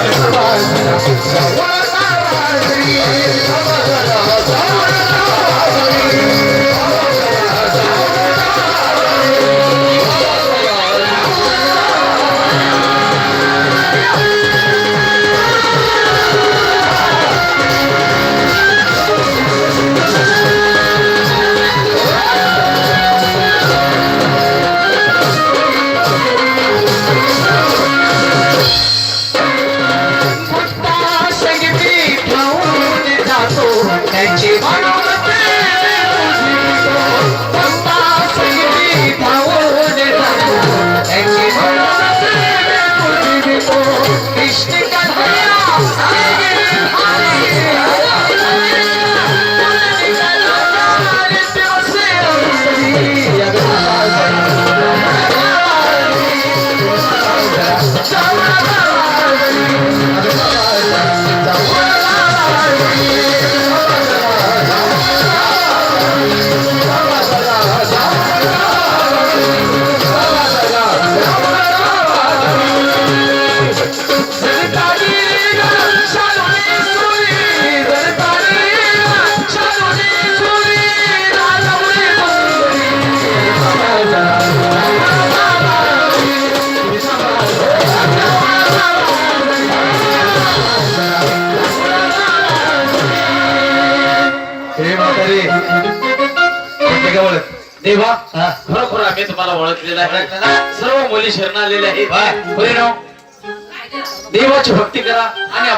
i'm sorry म्हणून ते हे? देवा खरोखर आम्ही तुम्हाला ओळखलेलं आहे. सर्व मुली शरण आलेल्या आहेत देवाची भक्ती करा आणि आपण